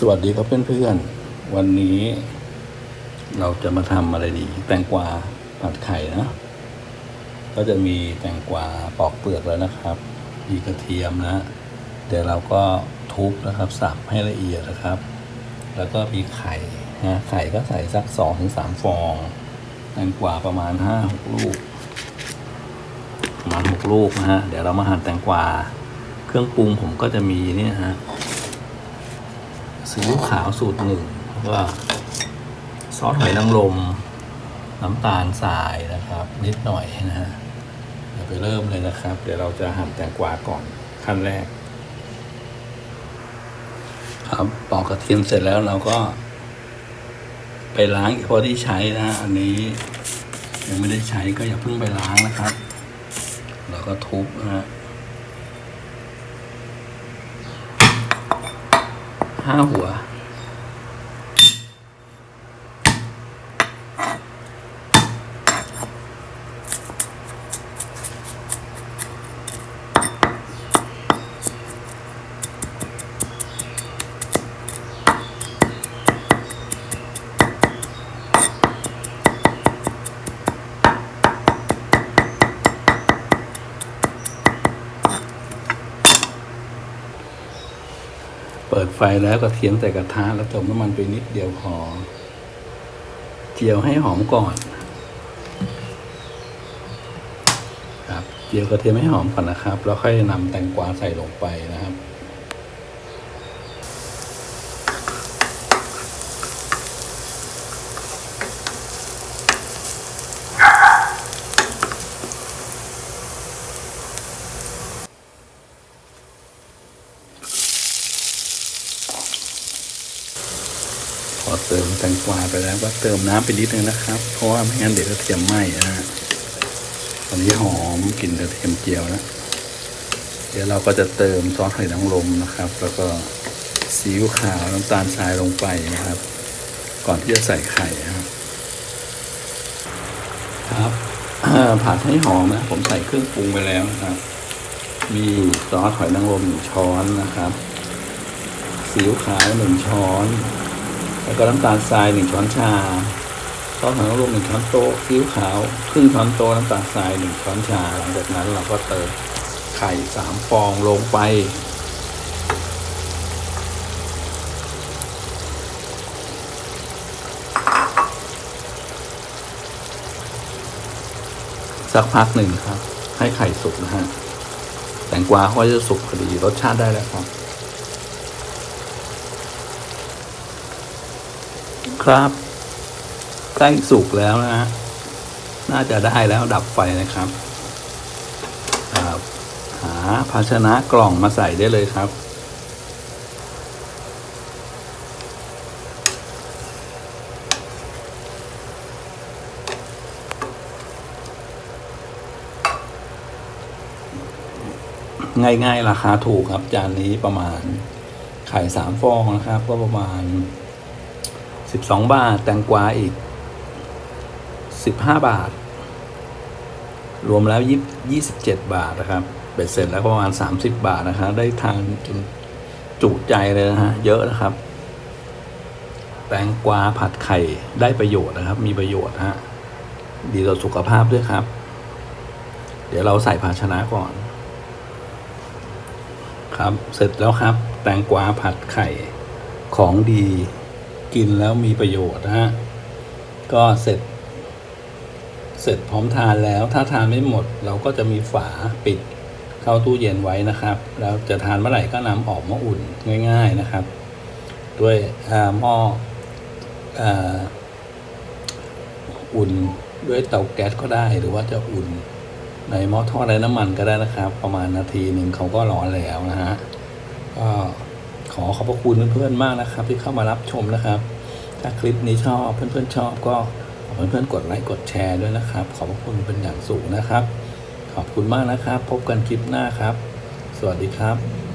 สวัสดีครับเพื่อนๆ วันนี้เราจะมาทำอะไรดี แตงกวาผัดไข่นะ ก็จะมีแตงกวาปอกเปลือกแล้วนะครับ มีกระเทียมนะ เดี๋ยวเราก็ทุบนะครับ สับให้ละเอียดนะครับ แล้วก็มีไข่นะไข่ก็ใส่สักสองถึงสามฟอง แตงกวาประมาณห้าหกลูก ประมาณหกลูกนะฮะ เดี๋ยวเรามาหั่นแตงกวา เครื่องปรุงผมก็จะมีเนี่ยฮะ ซีอิ๊วขาวสูตรหนึ่งแล้วก็ซอสหอยนางรมน้ำตาลทรายนะครับ นิดหน่อยนะฮะเดี๋ยวไปเริ่มเลยนะครับ เดี๋ยวเราจะหั่นแตงกวาก่อนขั้นแรก ครับปอกกระเทียมเสร็จแล้วเราก็ ไปล้างพอที่ใช้นะอันนี้ยังไม่ได้ใช้ก็อย่าเพิ่งไปล้างนะครับ เราก็ทุบนะฮะ ห้าหัว ปิดไฟแล้วก็เทียมใส่กระทะแล้วเติมน้ำมันไปนิดเดียวพอเจียวให้หอมก่อน ครับ เจียวกระเทียมให้หอมก่อนนะครับ แล้วค่อยนำแตงกวาใส่ลงไปนะครับ เติมแตงกวาไปแล้วก็เติมน้ำไปนิดนึงนะครับ เพราะว่าไม่งั้นเดี๋ยวกระเทียมไหม้นะฮะตอนนี้หอมกลิ่นกระเทียมเจียวนะเดี๋ยวเราก็จะเติมซอสหอยนางรมนะครับ แล้วก็ซีอิ๊วขาวน้ำตาลทรายลงไปนะครับ ก่อนที่จะใส่ไข่นะครับครับผัดให้หอมนะ ผมใส่เครื่องปรุงไปแล้วนะครับ มีซอสหอยนางรมหนึ่งช้อนนะครับซีอิ๊วขาวหนึ่งช้อน แล้วก็น้ำตาลทรายหนึ่งช้อนชาซอสหอยนางรมหนึ่งช้อนโต๊ะซีอิ๊วขาวครึ่งช้อนโต๊ะน้ำตาลทรายหนึ่งช้อนชา หลังจากนั้นเราก็เติมไข่สามฟองลงไป สักพักหนึ่งครับ ให้ไข่สุกนะฮะแตงกวาเขาจะสุกพอดีรสชาติได้แล้วครับ ครับ ใกล้สุกแล้วนะฮะน่าจะได้แล้วดับไฟนะครับหาภาชนะกล่องมาใส่ได้เลยครับ ง่ายๆ ราคาถูกครับ จานนี้ประมาณไข่สามฟองนะครับ ก็ประมาณ สิบสองบาท แตงกวาอีกสิบห้าบาท รวมแล้วยี่สิบเจ็ดบาทนะครับเบ็ดเสร็จแล้วประมาณสามสิบบาทนะครับได้ทานจนจุใจเลยนะฮะเยอะนะครับ แตงกวาผัดไข่ได้ประโยชน์นะครับ มีประโยชน์ฮะดีต่อสุขภาพด้วยครับ เดี๋ยวเราใส่ภาชนะก่อน ครับเสร็จแล้วครับ แตงกวาผัดไข่ของดี กินแล้วมีประโยชน์นะฮะ ก็เสร็จ เสร็จพร้อมทานแล้ว ถ้าทานไม่หมด เราก็จะมีฝาปิดเข้าตู้เย็นไว้นะครับ แล้วจะทานเมื่อไหร่ก็นำออกมาอุ่นง่าย ๆนะครับ ด้วยหม้อออุ่นด้วยเตาแก๊สก็ได้ หรือว่าจะอุ่นในหม้อทอดไร้น้ำมันก็ได้นะครับ ประมาณนาทีหนึ่งเขาก็ร้อนแล้วนะฮะก็ ขอขอบพระคุณเพื่อนๆมากนะครับ ที่เข้ามารับชมนะครับ ถ้าคลิปนี้ชอบเพื่อนๆชอบก็ขอเพื่อนๆกดไลค์กดแชร์ด้วยนะครับ ขอบพระคุณเป็นอย่างสูงนะครับ ขอบคุณมากนะครับ พบกันคลิปหน้าครับ สวัสดีครับ